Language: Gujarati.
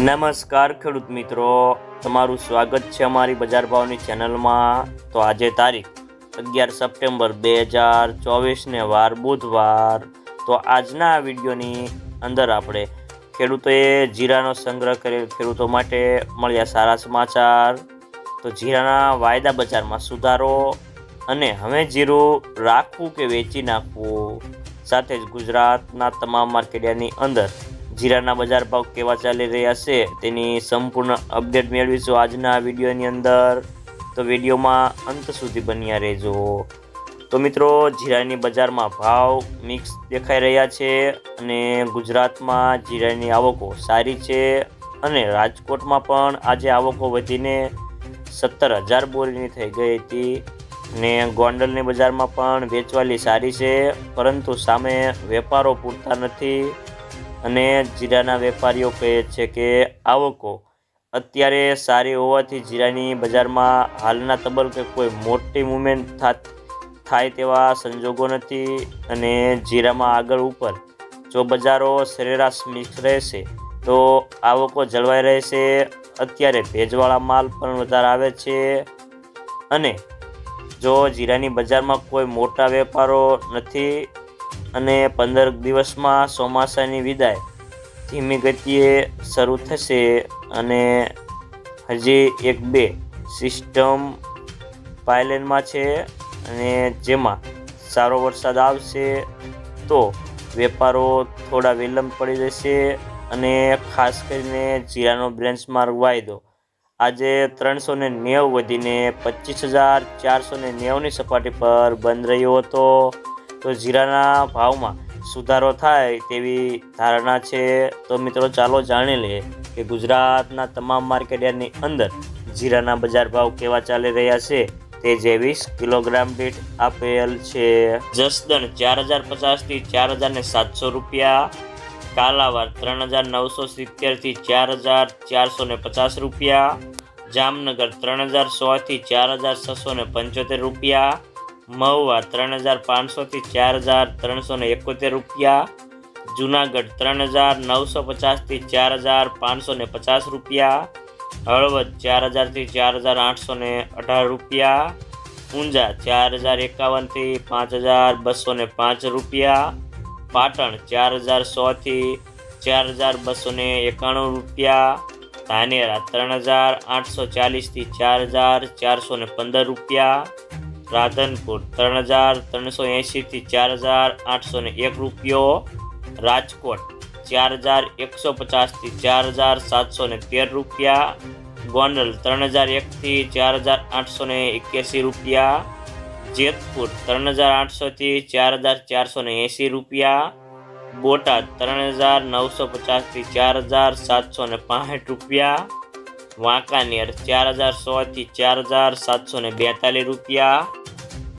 નમસ્કાર, ખેડૂત મિત્રો. તમારું સ્વાગત છે અમારી બજાર ભાવની ચેનલમાં. તો આજે તારીખ અગિયાર સપ્ટેમ્બર બે હજાર ચોવીસને વાર બુધવાર. તો આજના વિડીયોની અંદર આપણે ખેડૂતોએ જીરાનો સંગ્રહ કરેલ ખેડૂતો માટે મળ્યા સારા સમાચાર. તો જીરાના વાયદા બજારમાં સુધારો અને હવે જીરું રાખવું કે વેચી નાખવું. સાથે જ ગુજરાતના તમામ માર્કેટયાર્ડની અંદર જીરાના બજાર ભાવ કેવા ચાલી રહ્યા છે તેની સંપૂર્ણ અપડેટ મેળવીશું આજના વિડીયોની અંદર. તો વિડીયોમાં અંત સુધી બન્યા રહેજો. તો મિત્રો, જીરાની બજારમાં ભાવ મિક્સ દેખાઈ રહ્યા છે અને ગુજરાતમાં જીરાની આવકો સારી છે અને રાજકોટમાં પણ આજે આવકો વધીને સત્તર હજાર બોરીની થઈ ગઈ હતી ને ગોંડલની બજારમાં પણ વેચવાલી સારી છે, પરંતુ સામે વેપારો પૂરતા નથી. અને જીરાના વેપારીઓ કહે છે કે આવકો અત્યારે સારી હોવાથી જીરાની બજારમાં હાલના તબક્કે કોઈ મોટી મુવમેન્ટ થાય તેવા સંજોગો નથી અને જીરામાં આગળ ઉપર જો બજારો સરેરાશ મિક્સ રહેશે, તો આવકો જળવાઈ રહેશે. અત્યારે ભેજવાળા માલ પણ વધારે આવે છે અને જો જીરાની બજારમાં કોઈ મોટા વેપારો નથી અને પંદર દિવસમાં ચોમાસાની વિદાય. ધીમી ગતિએ શરૂ થશે અને હજી એક બે સિસ્ટમ પાયલેનમાં છે અને જેમાં સારો વરસાદ આવશે તો વેપારો થોડા વિલંબ પડી જશે અને ખાસ કરીને જીરાનો બ્રેન્ચમાર્ક વાયદો. આજે ત્રણસો ને નેવું વધીને પચીસ હજાર ચારસો ને નેવુંની સપાટી પર બંધ રહ્યો હતો. તો જીરાના ભાવમાં સુધારો થાય તેવી ધારણા છે. તો મિત્રો, ચાલો જાણી લઈએ કે ગુજરાતના તમામ માર્કેટયાર્ડની અંદર જીરાના બજાર ભાવ કેવા ચાલી રહ્યા છે. તે જેવીસ કિલોગ્રામ દીઠ આપેલ છે. જસદણ ચાર હજાર પચાસથી ચાર હજાર ને સાતસો રૂપિયા. કાલાવાર ત્રણ હજાર નવસો સિત્તેરથી ચાર હજાર ચારસો ને પચાસ રૂપિયા. જામનગર ત્રણ હજાર સોથી ચાર હજાર છસો ને પંચોતેર રૂપિયા. મહુવા ત્રણ હજાર પાંચસોથી ચાર હજાર ત્રણસો ને એકોતેર રૂપિયા. જુનાગઢ ત્રણ હજાર નવસો પચાસથી ચાર હજાર પાંચસો ને પચાસ રૂપિયા. હળવદ ચાર હજારથી ચાર હજાર આઠસો ને અઢાર રૂપિયા. ઊંઝા ચાર હજાર એકાવનથી પાંચ હજાર બસો ને પાંચ રૂપિયા. પાટણ ચાર હજાર સોથી ચાર હજાર બસો ને એકાણું રૂપિયા. ધાનેરા ત્રણ હજાર આઠસો ચાલીસથી ચાર હજાર ચારસો ને પંદર રૂપિયા. રાધનપુર ત્રણ હજાર ત્રણસો એંશીથી ચાર હજાર આઠસો ને એક રૂપિયો રાજકોટ ચાર હજાર એકસો પચાસથી ચાર હજાર સાતસો ને તેર રૂપિયા ગોંડલ ત્રણ હજાર એકથી ચાર હજાર આઠસો ને એક્યાસી રૂપિયા જેતપુર ત્રણ હજાર આઠસોથી ચાર હજાર ચારસો ને એંસી રૂપિયા બોટાદ ત્રણ હજાર નવસો પચાસથી ચાર હજાર સાતસો ને પાંસઠ રૂપિયા વાંકાનેર ચાર હજાર સોથી ચાર હજાર સાતસો ને બેતાલીસ રૂપિયા